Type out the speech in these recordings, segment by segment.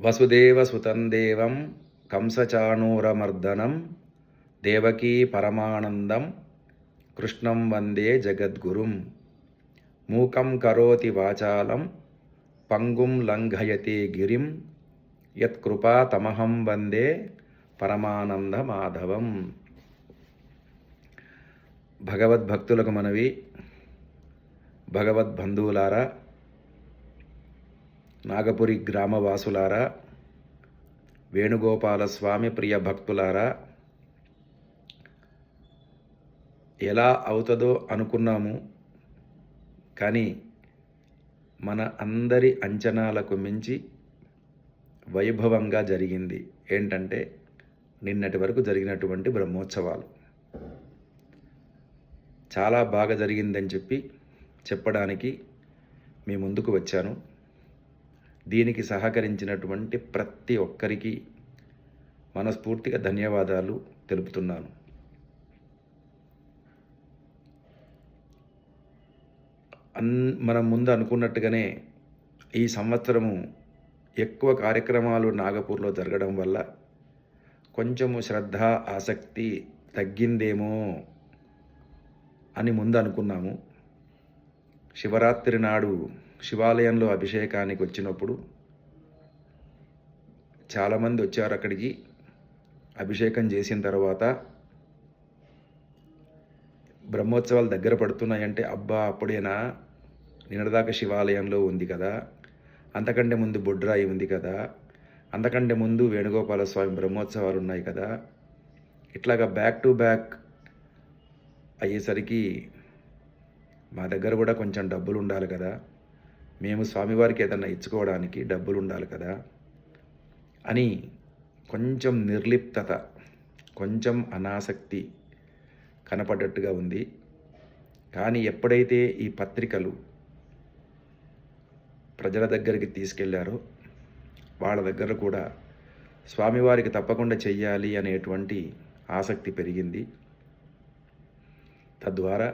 వసుదేవసుతం దేవం కంసచాణూరమర్దనం దేవకీ పరమానందం కృష్ణం వందే జగద్గురుం. మూకం కరోతి వాచాలం పంగుం లంఘయతే గిరిం. యత్కృపాతమహం వందే పరమానంద మాధవం భగవద్భక్తులకు మనవి. భగవద్బంధువులారా నాగపురి గ్రామవాసులారా వేణుగోపాల స్వామి ప్రియ భక్తులారా ఎలా అవుతుందో అనుకున్నాము కానీ మన అందరి అంచనాలకు మించి వైభవంగా జరిగింది. ఏంటంటే నిన్నటి వరకు జరిగినటువంటి బ్రహ్మోత్సవాలు. చాలా బాగా జరిగిందని చెప్పి చెప్పడానికి మీ ముందుకు వచ్చాను. దీనికి సహకరించినటువంటి ప్రతి ఒక్కరికి మనస్ఫూర్తిగా ధన్యవాదాలు తెలుపుతున్నాను. అన్ మనం ముందు అనుకున్నట్టుగానే ఈ సంవత్సరము ఎక్కువ కార్యక్రమాలు నాగపూర్లో జరగడం వల్ల కొంచెము శ్రద్ధ ఆసక్తి తగ్గిందేమో అని ముందు అనుకున్నాము. శివరాత్రి నాడు శివాలయంలో అభిషేకానికి వచ్చినప్పుడు చాలామంది వచ్చారు అక్కడికి. అభిషేకం చేసిన తర్వాత బ్రహ్మోత్సవాలు దగ్గర పడుతున్నాయంటే అబ్బా అప్పుడేనా? నిన్నటిదాకా శివాలయంలో ఉంది కదా. అంతకంటే ముందు బొడ్రాయి ఉంది కదా. అంతకంటే ముందు వేణుగోపాల స్వామి బ్రహ్మోత్సవాలు ఉన్నాయి కదా. ఇట్లాగా బ్యాక్ టు బ్యాక్ అయ్యేసరికి మా దగ్గర కూడా కొంచెం డబ్బులు ఉండాలి కదా. మేము స్వామివారికి ఏదన్నా ఇచ్చుకోవడానికి డబ్బులు ఉండాలి కదా అని కొంచెం నిర్లిప్తత కొంచెం అనాసక్తి కనపడ్డట్టుగా ఉంది. కానీ ఎప్పుడైతే ఈ పత్రికలు ప్రజల దగ్గరికి తీసుకెళ్ళారో వాళ్ళ దగ్గర కూడా స్వామివారికి తప్పకుండా చెయ్యాలి అనేటువంటి ఆసక్తి పెరిగింది. తద్వారా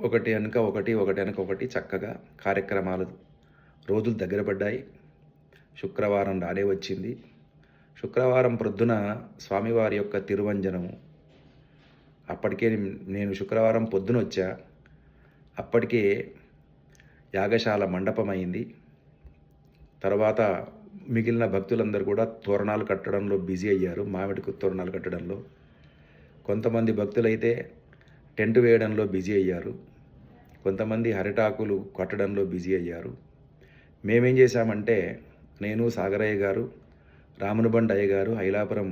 ఒకటి వెనుక ఒకటి ఒకటి వెనుక ఒకటి చక్కగా కార్యక్రమాలు రోజులు దగ్గర పడ్డాయి. శుక్రవారం రానే వచ్చింది. శుక్రవారం ప్రొద్దున స్వామివారి యొక్క తిరువంజనము. అప్పటికే నేను శుక్రవారం పొద్దున వచ్చా. అప్పటికే యాగశాల మండపం అయింది తర్వాత మిగిలిన భక్తులందరూ కూడా తోరణాలు కట్టడంలో బిజీ అయ్యారు. మామిడికి తోరణాలు కట్టడంలో కొంతమంది భక్తులైతే టెంట్ వేయడంలో బిజీ అయ్యారు. కొంతమంది హరిటాకులు కొట్టడంలో బిజీ అయ్యారు. మేమేం చేశామంటే నేను సాగరయ్య గారు రామునిబండ అయ్య గారు ఐలాపురం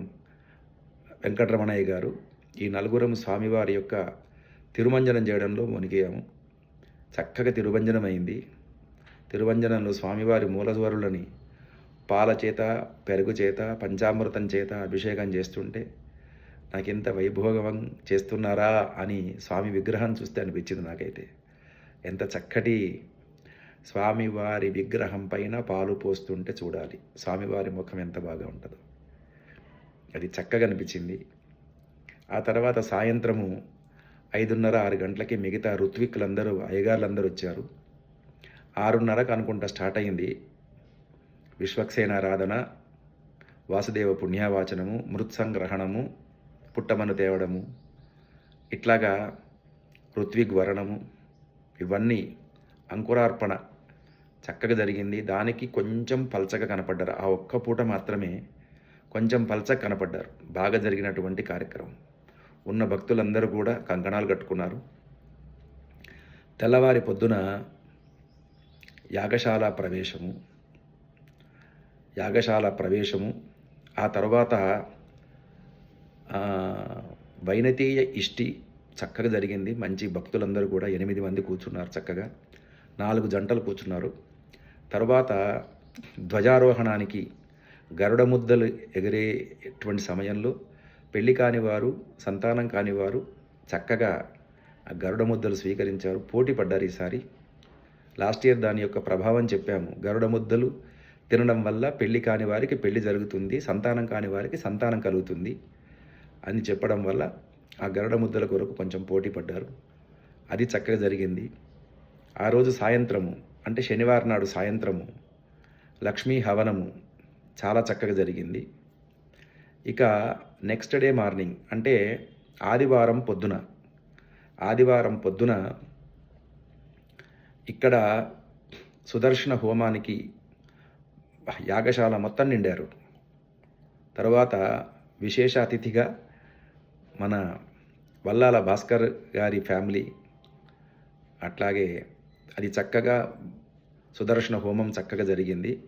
వెంకటరమణయ్య గారు ఈ నలుగురం స్వామివారి యొక్క తిరుమంజనం చేయడంలో మునిగాము చక్కగా తిరువంజనం అయింది తిరువంజనంలో స్వామివారి మూలస్వరులని పాల చేత పెరుగు చేత పంచామృతం చేత అభిషేకం చేస్తుంటే నాకు ఎంత వైభోగం చేస్తున్నారా అని స్వామి విగ్రహం చూస్తే అనిపించింది నాకైతే. ఎంత చక్కటి స్వామివారి విగ్రహం పైన పాలు పోస్తుంటే చూడాలి. స్వామివారి ముఖం ఎంత బాగా ఉంటుందో. అది చక్కగా అనిపించింది. ఆ తర్వాత సాయంత్రము ఐదున్నర ఆరు గంటలకి మిగతా ఋత్విక్లందరూ అయ్యగారులందరూ వచ్చారు. ఆరున్నరకు అనుకుంటా స్టార్ట్ అయింది. విశ్వక్సేనారాధన వాసుదేవ పుణ్యావాచనము మృత్సంగ్రహణము పుట్టమను తేవడము ఇట్లాగా ఋత్విగ్వరణము ఇవన్నీ అంకురార్పణ చక్కగా జరిగింది. దానికి కొంచెం పల్చగా కనపడ్డారు. ఆ ఒక్క పూట మాత్రమే కొంచెం పల్చగా కనపడ్డారు. బాగా జరిగినటువంటి కార్యక్రమం. ఉన్న భక్తులందరూ కూడా కంకణాలు కట్టుకున్నారు. తెల్లవారి పొద్దున యాగశాల ప్రవేశము. యాగశాల ప్రవేశము. ఆ తర్వాత వైనతీయ ఇష్టి చక్కగా జరిగింది. మంచి భక్తులందరూ కూడా ఎనిమిది మంది కూర్చున్నారు చక్కగా. నాలుగు జంటలు కూర్చున్నారు. తర్వాత ధ్వజారోహణానికి గరుడ ముద్దలు ఎగిరేటువంటి సమయంలో పెళ్ళి కాని వారు సంతానం కాని వారు చక్కగా ఆ గరుడ ముద్దలు స్వీకరించారు. పోటీ పడ్డారు ఈసారి. లాస్ట్ ఇయర్ దాని యొక్క ప్రభావం చెప్పాము. గరుడ ముద్దలు తినడం వల్ల పెళ్ళి కాని వారికి పెళ్ళి జరుగుతుంది సంతానం కాని వారికి సంతానం కలుగుతుంది. అని చెప్పడం వల్ల ఆ గరుడ ముద్దల కొరకు కొంచెం పోటీ పడ్డారు. అది చక్కగా జరిగింది. ఆ రోజు సాయంత్రము అంటే శనివారం నాడు సాయంత్రము లక్ష్మీ హవనము చాలా చక్కగా జరిగింది. ఇక నెక్స్ట్ డే మార్నింగ్ అంటే ఆదివారం పొద్దున ఆదివారం పొద్దున ఇక్కడ సుదర్శన హోమానికి యాగశాల మొత్తం నిండారు. తర్వాత విశేష అతిథిగా మన వల్లాల భాస్కర్ గారి ఫ్యామిలీ అట్లాగే అది చక్కగా సుదర్శన హోమం చక్కగా జరిగింది.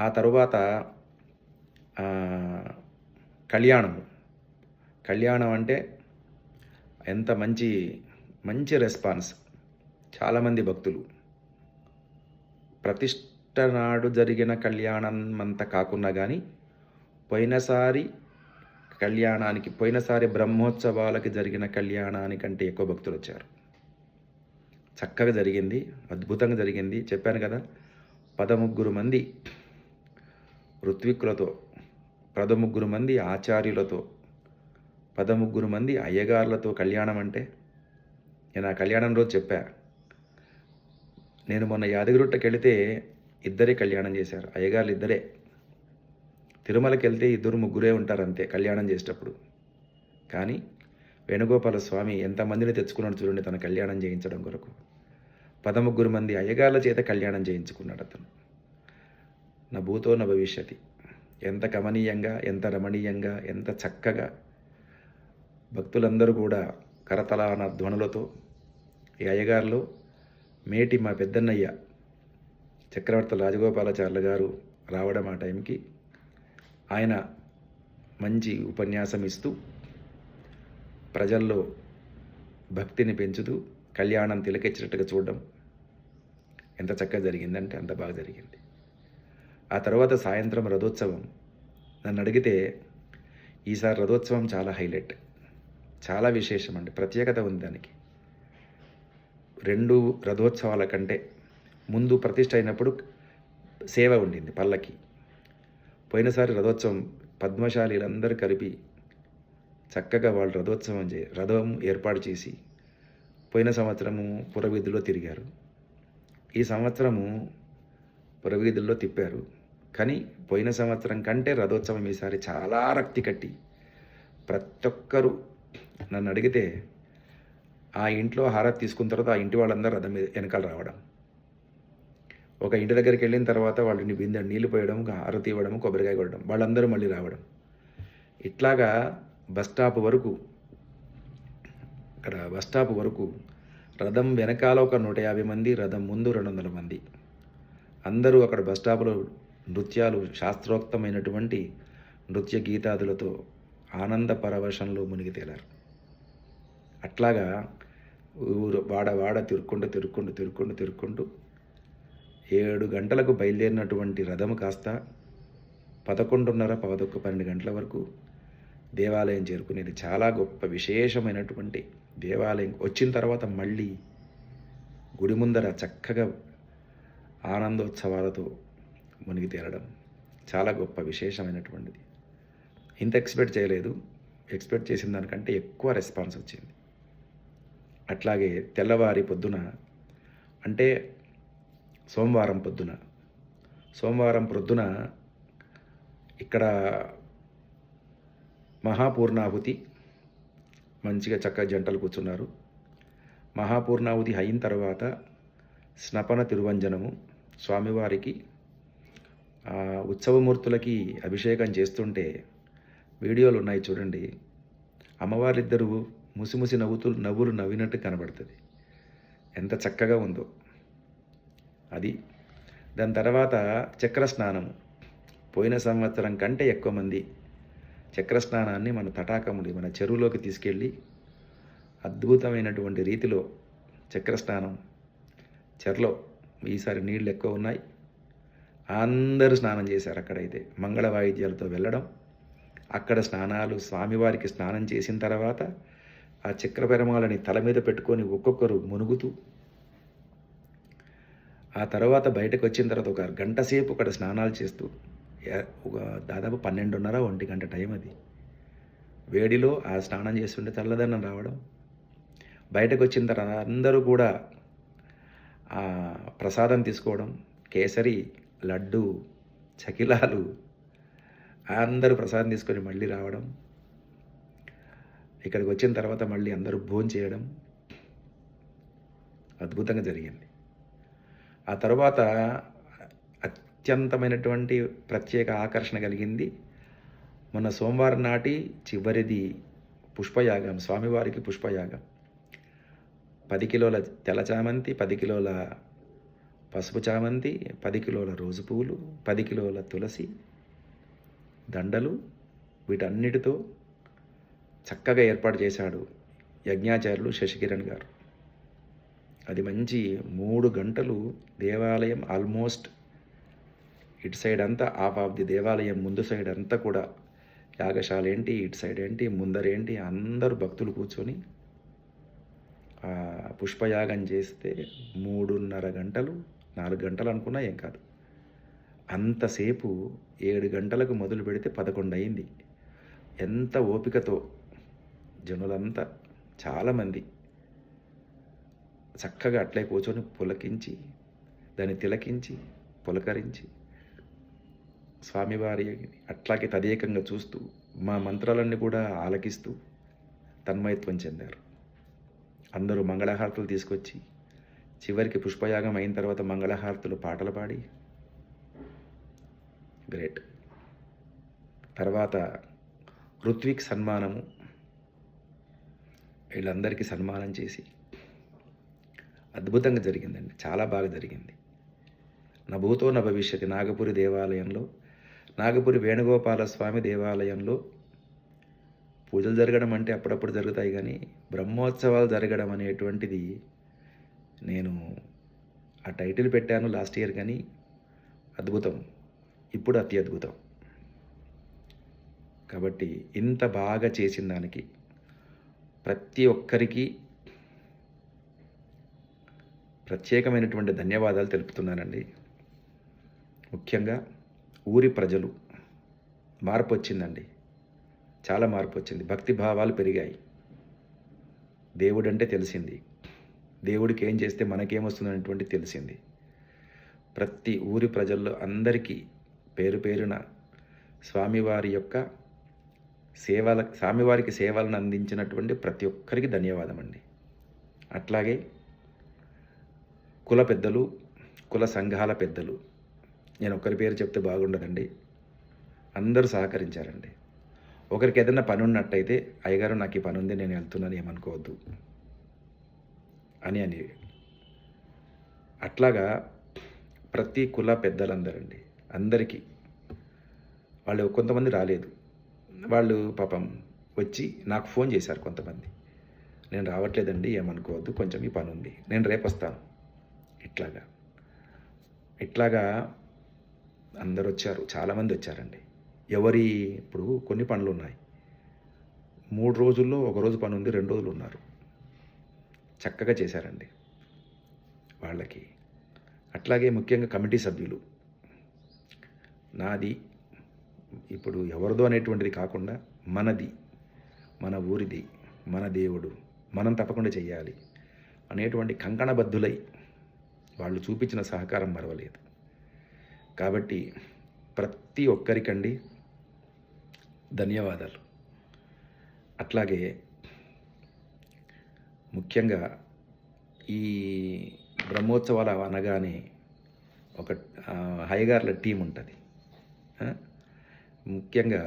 ఆ తరువాత కళ్యాణము కళ్యాణం. అంటే ఎంత మంచి మంచి రెస్పాన్స్. చాలామంది భక్తులు. ప్రతిష్ట నాడు జరిగిన కళ్యాణం అంత కాకున్నా కానీ పోయినసారి కళ్యాణానికి పోయినసారి బ్రహ్మోత్సవాలకి జరిగిన కళ్యాణానికంటే ఎక్కువ భక్తులు వచ్చారు. చక్కగా జరిగింది అద్భుతంగా జరిగింది. చెప్పాను కదా పదముగ్గురు మంది ఋత్విక్కులతో పదముగ్గురు మంది ఆచార్యులతో పదముగ్గురు మంది అయ్యగారులతో కళ్యాణం అంటే నేను ఆ కళ్యాణం రోజు చెప్పా. నేను మొన్న యాదగిరిగుట్టకి వెళితే ఇద్దరే కళ్యాణం చేశారు. అయ్యగారులు ఇద్దరే. తిరుమలకి వెళ్తే ఇద్దరు ముగ్గురే ఉంటారు అంతే కళ్యాణం చేసేటప్పుడు. కానీ వేణుగోపాల స్వామి ఎంతమందిని తెచ్చుకున్నాడు చూడండి తన కళ్యాణం చేయించడం కొరకు. పదముగ్గురు మంది అయ్యగార్ల చేత కళ్యాణం చేయించుకున్నాడు అతను. నా భూతో నా భవిష్యతి. ఎంత కమనీయంగా ఎంత రమణీయంగా ఎంత చక్కగా భక్తులందరూ కూడా కరతలాన ధ్వనులతో ఈ అయ్యగారులో మేటి మా పెద్దన్నయ్య చక్రవర్తి రాజగోపాలాచార్యులు గారు రావడం ఆ టైంకి ఆయన మంచి ఉపన్యాసం ఇస్తూ ప్రజల్లో భక్తిని పెంచుతూ కళ్యాణం తిలకెచ్చినట్టుగా చూడడం ఎంత చక్కగా జరిగిందంటే అంత బాగా జరిగింది. ఆ తర్వాత సాయంత్రం రథోత్సవం. నన్ను అడిగితే ఈసారి రథోత్సవం చాలా హైలైట్ చాలా విశేషం అండి ప్రత్యేకత ఉంది దానికి. రెండు రథోత్సవాల కంటే ముందు ప్రతిష్ట అయినప్పుడు సేవ ఉండింది పల్లకి. పోయినసారి రథోత్సవం పద్మశాలీలందరూ కలిపి చక్కగా వాళ్ళు రథోత్సవం చే రథం ఏర్పాటు చేసి పోయిన సంవత్సరము పురవీధుల్లో తిరిగారు. ఈ సంవత్సరము పురవీధుల్లో తిప్పారు. కానీ పోయిన సంవత్సరం కంటే రథోత్సవం ఈసారి చాలా రక్తి కట్టి ప్రతి ఒక్కరూ నన్ను అడిగితే ఆ ఇంట్లో హారతి తీసుకున్న తర్వాత ఆ ఇంటి వాళ్ళందరూ రథం మీద వెనకాల రావడం. ఒక ఇంటి దగ్గరికి వెళ్ళిన తర్వాత వాళ్ళని బిందె నీళ్ళు పోయడం హారతి ఇవ్వడం కొబ్బరికాయ కొట్టడం వాళ్ళందరూ మళ్ళీ రావడం. ఇట్లాగా బస్ స్టాప్ వరకు అక్కడ బస్ స్టాప్ వరకు రథం వెనకాల ఒక నూట యాభై మంది రథం ముందు రెండు వందల మంది. అందరూ అక్కడ బస్ స్టాప్లో నృత్యాలు శాస్త్రోక్తమైనటువంటి నృత్య గీతాదులతో ఆనంద పరవశంలో మునిగి తేలారు. అట్లాగా ఊరు వాడ వాడ తిరుక్కుంటూ తిరుక్కుంటూ తిరుక్కుంటూ తిరుక్కుంటూ ఏడు గంటలకు బయలుదేరినటువంటి రథం కాస్త పదకొండున్నర పదొక్క పన్నెండు గంటల వరకు దేవాలయం చేరుకునేది. చాలా గొప్ప విశేషమైనటువంటి దేవాలయం. వచ్చిన తర్వాత మళ్ళీ గుడి ముందర చక్కగా ఆనందోత్సవాలతో మునిగి తేలడం. చాలా గొప్ప విశేషమైనటువంటిది. ఇంత ఎక్స్పెక్ట్ చేయలేదు. ఎక్స్పెక్ట్ చేసిన దానికంటే ఎక్కువ రెస్పాన్స్ వచ్చింది. అట్లాగే తెల్లవారి పొద్దున అంటే సోమవారం పొద్దున. సోమవారం పొద్దున ఇక్కడ మహాపూర్ణాహుతి మంచిగా చక్కగా జంటలు కూర్చున్నారు. మహాపూర్ణాహుతి అయిన తర్వాత స్నపన తిరువంజనము స్వామివారికి ఉత్సవమూర్తులకి అభిషేకం చేస్తుంటే వీడియోలు ఉన్నాయి చూడండి. అమ్మవారిద్దరూ ముసిముసి నవ్వుతూ నవ్వులు నవ్వినట్టు కనబడుతుంది. ఎంత చక్కగా ఉందో. అది. దాని తర్వాత చక్ర స్నానం. పోయిన సంవత్సరం కంటే ఎక్కువ మంది చక్ర స్నానాన్ని మన తటాకముడి మన చెరువులోకి తీసుకెళ్ళి అద్భుతమైనటువంటి రీతిలో చక్ర స్నానం చెరలో ఈసారి నీళ్ళు ఎక్కువ ఉన్నాయి. అందరూ స్నానం చేశారు అక్కడైతే. మంగళ వాయిద్యాలతో వెళ్ళడం అక్కడ స్నానాలు స్వామివారికి స్నానం చేసిన తర్వాత ఆ చక్ర పెరమాలని తల మీద పెట్టుకొని ఒక్కొక్కరు మునుగుతూ ఆ తర్వాత బయటకు వచ్చిన తర్వాత ఒక గంట సేపు అక్కడ స్నానాలు చేస్తూ ఒక దాదాపు పన్నెండున్నర ఒంటి గంట టైం అది. వేడిలో ఆ స్నానం చేస్తుంటే చల్లదనం రావడం. బయటకు వచ్చిన తర్వాత అందరూ కూడా ఆ ప్రసాదం తీసుకోవడం కేసరి లడ్డు చకిలాలు అందరూ ప్రసాదం తీసుకొని మళ్ళీ రావడం. ఇక్కడికి వచ్చిన తర్వాత మళ్ళీ అందరూ భోజనం చేయడం అద్భుతంగా జరిగింది. ఆ తర్వాత అత్యంతమైనటువంటి ప్రత్యేక ఆకర్షణ కలిగింది. మొన్న సోమవారం నాటి చివరిది పుష్పయాగం స్వామివారికి పుష్పయాగం. పది కిలోల తెల్ల చామంతి పది కిలోల పసుపు చామంతి పది కిలోల రోజు పువ్వులు పది కిలోల తులసి దండలు వీటన్నిటితో చక్కగా ఏర్పాటు చేశాడు యజ్ఞాచార్యులు శశికిరణ్ గారు. అది మంచి మూడు గంటలు దేవాలయం ఆల్మోస్ట్ ఇటు సైడ్ అంతా ఆఫ్ ఆఫ్ ది దేవాలయం ముందు సైడ్ అంతా కూడా యాగశాల ఏంటి ఇటు సైడ్ ఏంటి ముందరేంటి అందరూ భక్తులు కూర్చొని పుష్పయాగం చేస్తే మూడున్నర గంటలు నాలుగు గంటలు అనుకున్నా ఏం కాదు. అంతసేపు ఏడు గంటలకు మొదలు పెడితే పదకొండు అయింది. ఎంత ఓపికతో జనులంతా చాలామంది చక్కగా అట్లే కూర్చొని పులకించి దాన్ని తిలకించి పులకరించి స్వామివారి అట్లాగే తదేకంగా చూస్తూ మా మంత్రాలన్నీ కూడా ఆలకిస్తూ తన్మయత్వం చెందారు. అందరూ మంగళహారతులు తీసుకొచ్చి చివరికి పుష్పయాగం అయిన తర్వాత మంగళహారతులు పాటలు పాడి గ్రేట్. తర్వాత ఋత్విక్ సన్మానము వీళ్ళందరికీ సన్మానం చేసి అద్భుతంగా జరిగిందండి. చాలా బాగా జరిగింది. నా భూతో నా భవిష్యత్ నాగపురి దేవాలయంలో నాగపురి వేణుగోపాల స్వామి దేవాలయంలో పూజలు జరగడం అంటే అప్పుడప్పుడు జరుగుతాయి కానీ బ్రహ్మోత్సవాలు జరగడం అనేటువంటిది నేను ఆ టైటిల్ పెట్టాను లాస్ట్ ఇయర్ కానీ అద్భుతం. ఇప్పుడు అతి అద్భుతం. కాబట్టి ఇంత బాగా చేసిన దానికి ప్రతి ఒక్కరికి ప్రత్యేకమైనటువంటి ధన్యవాదాలు తెలుపుతున్నానండి. ముఖ్యంగా ఊరి ప్రజలు మార్పు వచ్చిందండి. చాలా మార్పు వచ్చింది. భక్తి భావాలు పెరిగాయి. దేవుడంటే తెలిసింది. దేవుడికి ఏం చేస్తే మనకేమొస్తుంది అనేటువంటి తెలిసింది. ప్రతి ఊరి ప్రజల్లో అందరికీ పేరు పేరున స్వామివారి యొక్క సేవల స్వామివారికి సేవలను అందించినటువంటి ప్రతి ఒక్కరికి ధన్యవాదం అండి అట్లాగే కుల పెద్దలు కుల సంఘాల పెద్దలు. నేను ఒకరి పేరు చెప్తే బాగుండదండి. అందరూ సహకరించారండి. ఒకరికి ఏదైనా పని ఉన్నట్టయితే అయ్యగారు నాకు ఈ పని ఉంది నేను వెళ్తున్నాను ఏమనుకోవద్దు. అని అని అట్లాగా ప్రతి కుల పెద్దలందరండి అందరికీ. వాళ్ళు కొంతమంది రాలేదు. వాళ్ళు పాపం వచ్చి నాకు ఫోన్ చేశారు కొంతమంది. నేను రావట్లేదండి ఏమనుకోవద్దు కొంచెం ఈ పని ఉంది నేను రేపు వస్తాను ఇట్లాగా. ఇట్లాగా అందరు వచ్చారు చాలామంది వచ్చారండి ఎవరి ఇప్పుడు కొన్ని పనులు ఉన్నాయి మూడు రోజుల్లో ఒక రోజు పని ఉంది రెండు రోజులు ఉన్నారు చక్కగా చేశారండి. వాళ్ళకి. అట్లాగే ముఖ్యంగా కమిటీ సభ్యులు. నాది ఇప్పుడు ఎవరిదో అనేటువంటిది కాకుండా మనది మన ఊరిది మన దేవుడు మనం తప్పకుండా చేయాలి అనేటువంటి కంకణబద్ధులై వాళ్ళు చూపించిన సహకారం మరవలేదు. కాబట్టి ప్రతి ఒక్కరికండి ధన్యవాదాలు. అట్లాగే ముఖ్యంగా ఈ బ్రహ్మోత్సవాలు అనగానే ఒక హైగార్ల టీం ఉంటుంది. ముఖ్యంగా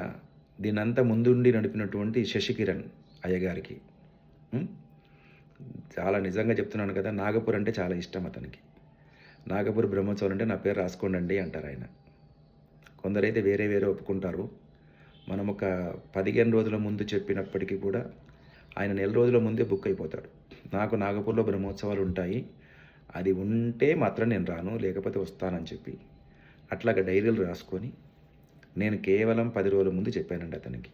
దీనంతా ముందుండి నడిపినటువంటి శశికిరణ్ అయ్యగారికి. చాలా నిజంగా చెప్తున్నాను కదా నాగపూర్ అంటే చాలా ఇష్టం అతనికి. నాగపూర్ బ్రహ్మోత్సవాలు అంటే నా పేరు రాసుకోండి అంటారు ఆయన. కొందరైతే వేరే వేరే ఒప్పుకుంటారు. మనం ఒక పదిహేను రోజుల ముందు చెప్పినప్పటికీ కూడా ఆయన నెల రోజుల ముందే బుక్ అయిపోతాడు. నాకు నాగపూర్లో బ్రహ్మోత్సవాలు ఉంటాయి. అది ఉంటే మాత్రం నేను రాను లేకపోతే వస్తానని చెప్పి అట్లాగా డైరీలు రాసుకొని నేను కేవలం పది రోజుల ముందు చెప్పానండి అతనికి.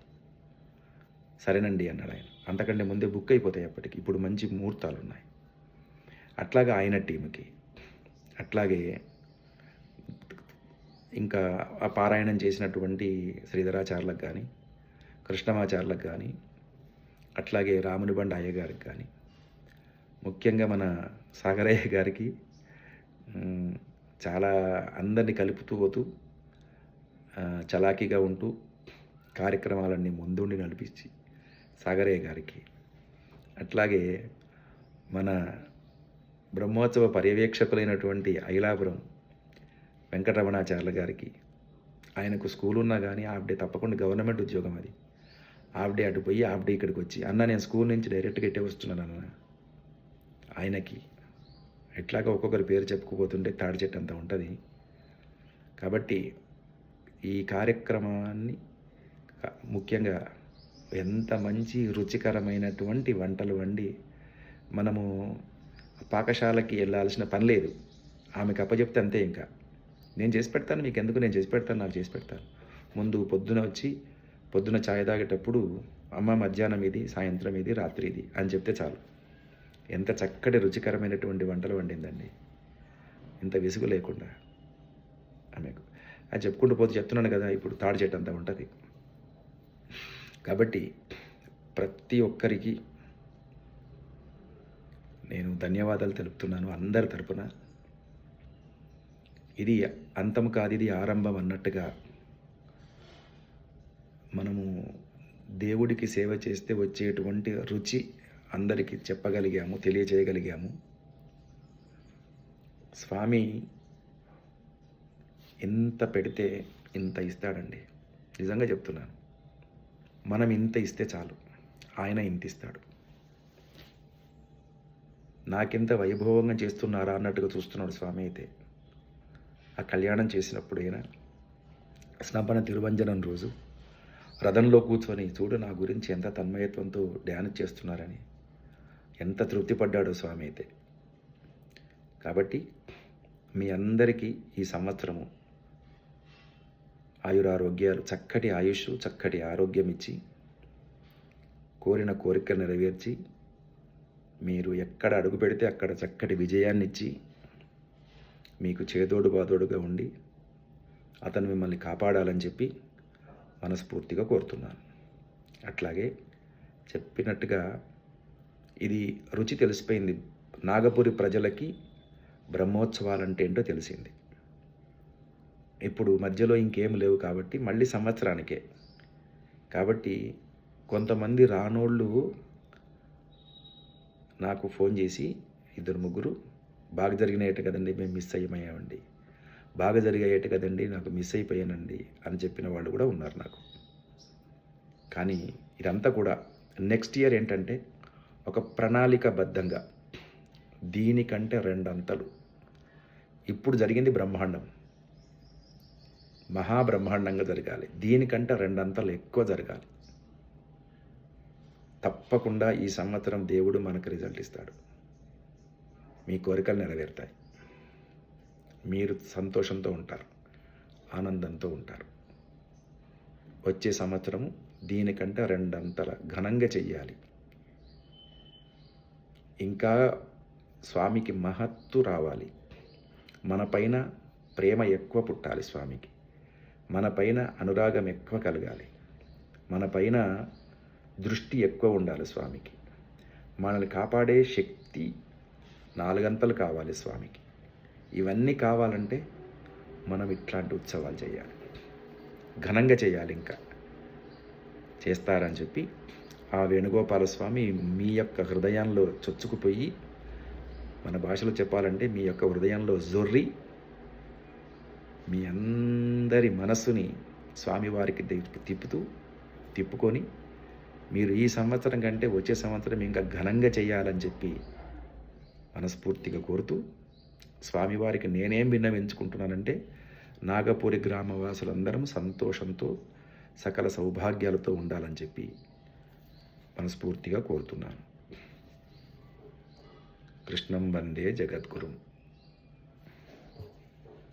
సరేనండి అన్నాడు ఆయన. అంతకంటే ముందే బుక్ అయిపోతాయి అప్పటికి. ఇప్పుడు మంచి ముహూర్తాలు ఉన్నాయి అట్లాగా ఆయన టీంకి అట్లాగే ఇంకా ఆ పారాయణం చేసినటువంటి శ్రీధరాచార్యులకు కానీ కృష్ణమాచార్యులకు కానీ అట్లాగే రాముని బండ అయ్య గారికి కానీ ముఖ్యంగా మన సాగరయ్య గారికి చాలా అందరినీ కలుపుతూ పోతూ చలాకీగా ఉంటూ కార్యక్రమాలన్నీ ముందుండి నడిపించి సాగరయ్య గారికి అట్లాగే మన బ్రహ్మోత్సవ పర్యవేక్షకులైనటువంటి ఐలాపురం వెంకటరమణాచార్యుల గారికి ఆయనకు స్కూల్ ఉన్నా కానీ ఆవిడే తప్పకుండా గవర్నమెంట్ ఉద్యోగం అది. ఆవిడే అటు పోయి ఆవిడే ఇక్కడికి వచ్చి అన్న నేను స్కూల్ నుంచి డైరెక్ట్గా ఇట్టే వస్తున్నాను అన్న. ఆయనకి ఎట్లాగా ఒక్కొక్కరి పేరు చెప్పుకోపోతుంటే తాడి చెట్టు అంత ఉంటుంది. కాబట్టి ఈ కార్యక్రమాన్ని ముఖ్యంగా ఎంత మంచి రుచికరమైనటువంటి వంటలు వండి మనము పాకశాలకి వెళ్ళాల్సిన పని లేదు. ఆమెకు అప్పచెప్తే అంతే ఇంకా. నేను చేసి పెడతాను మీకు ఎందుకు నేను చేసి పెడతాను నాకు చేసి పెడతాను. ముందు పొద్దున వచ్చి పొద్దున ఛాయ్ తాగేటప్పుడు అమ్మ మధ్యాహ్నం ఇది సాయంత్రం ఇది రాత్రి ఇది అని చెప్తే చాలు. ఎంత చక్కటి రుచికరమైనటువంటి వంటలు వండిందండి. ఇంత విసుగు లేకుండా ఆమెకు. అది చెప్పుకుంటూ పోతే చెప్తున్నాను కదా ఇప్పుడు తాడి చెట్టు అంతా ఉంటుంది. కాబట్టి ప్రతి ఒక్కరికి నేను ధన్యవాదాలు తెలుపుతున్నాను అందరి తరపున. ఇది అంతం కాదు ఇది ఆరంభం అన్నట్టుగా మనము దేవుడికి సేవ చేస్తే వచ్చేటువంటి రుచి అందరికీ చెప్పగలిగాము తెలియజేయగలిగాము స్వామి ఎంత పెడితే ఇంత ఇస్తాడండి. నిజంగా చెప్తున్నాను. మనం ఇంత ఇస్తే చాలు. ఆయన ఇంత ఇస్తాడు. నాకెంత వైభవంగా చేస్తున్నారా అన్నట్టుగా చూస్తున్నాడు స్వామి అయితే. ఆ కళ్యాణం చేసినప్పుడు అయినా స్నపన తిరువంజనం రోజు రథంలో కూర్చొని చూడు నా గురించి ఎంత తన్మయత్వంతో ధ్యానం చేస్తున్నారని. ఎంత తృప్తి పడ్డాడో స్వామి అయితే. కాబట్టి మీ అందరికీ ఈ సంవత్సరము ఆయురారోగ్యాలు చక్కటి ఆయుష్ చక్కటి ఆరోగ్యం ఇచ్చి కోరిన కోరిక నెరవేర్చి మీరు ఎక్కడ అడుగు పెడితే అక్కడ చక్కటి విజయాన్ని ఇచ్చి మీకు చేదోడు బాదోడుగా ఉండి అతను మిమ్మల్ని కాపాడాలని చెప్పి మనస్ఫూర్తిగా కోరుతున్నాను. అట్లాగే చెప్పినట్టుగా ఇది రుచి తెలిసిపోయింది. నాగపురి ప్రజలకి బ్రహ్మోత్సవాలంటే ఏంటో తెలిసింది. ఇప్పుడు మధ్యలో ఇంకేం లేవు కాబట్టి మళ్ళీ సంవత్సరానికే. కాబట్టి కొంతమంది రానోళ్ళు నాకు ఫోన్ చేసి ఇద్దరు ముగ్గురు బాగా జరిగినాయట కదండి మేము మిస్ అయ్యమయ్యామండి బాగా జరిగాయట కదండి నాకు మిస్ అయిపోయానండి అని చెప్పిన వాళ్ళు కూడా ఉన్నారు నాకు. కానీ ఇదంతా కూడా నెక్స్ట్ ఇయర్ ఏంటంటే ఒక ప్రణాళికబద్ధంగా దీనికంటే రెండంతలు. ఇప్పుడు జరిగింది బ్రహ్మాండం. మహాబ్రహ్మాండంగా జరగాలి. దీనికంటే రెండంతలు ఎక్కువ జరగాలి. తప్పకుండా ఈ సంవత్సరం దేవుడు మనకు రిజల్ట్ ఇస్తాడు. మీ కోరికలు నెరవేరుతాయి. మీరు సంతోషంతో ఉంటారు. ఆనందంతో ఉంటారు. వచ్చే సంవత్సరము దీనికంటే రెండంతల ఘనంగా చెయ్యాలి. ఇంకా స్వామికి మహత్తు రావాలి. మనపైన ప్రేమ ఎక్కువ పుట్టాలి స్వామికి. మనపైన అనురాగం ఎక్కువ కలగాలి. మనపైన దృష్టి ఎక్కువ ఉండాలి స్వామికి. మనల్ని కాపాడే శక్తి నాలుగంతలు కావాలి స్వామికి. ఇవన్నీ కావాలంటే మనం ఇట్లాంటి ఉత్సవాలు చేయాలి. ఘనంగా చేయాలి ఇంకా. చేస్తారని చెప్పి ఆ వేణుగోపాల స్వామి మీ యొక్క హృదయంలో చొచ్చుకుపోయి మన భాషలో చెప్పాలంటే మీ యొక్క హృదయంలో జొర్రి మీ అందరి మనస్సుని స్వామివారికి తిప్పుతూ తిప్పుకొని మీరు ఈ సంవత్సరం కంటే వచ్చే సంవత్సరం ఇంకా ఘనంగా చేయాలని చెప్పి మనస్ఫూర్తిగా కోరుతూ స్వామివారికి నేనేం విన్నవించుకుంటున్నానంటే నాగపూరి గ్రామవాసులందరం సంతోషంతో సకల సౌభాగ్యాలతో ఉండాలని చెప్పి మనస్ఫూర్తిగా కోరుతున్నాను. కృష్ణం వందే జగద్గురుం.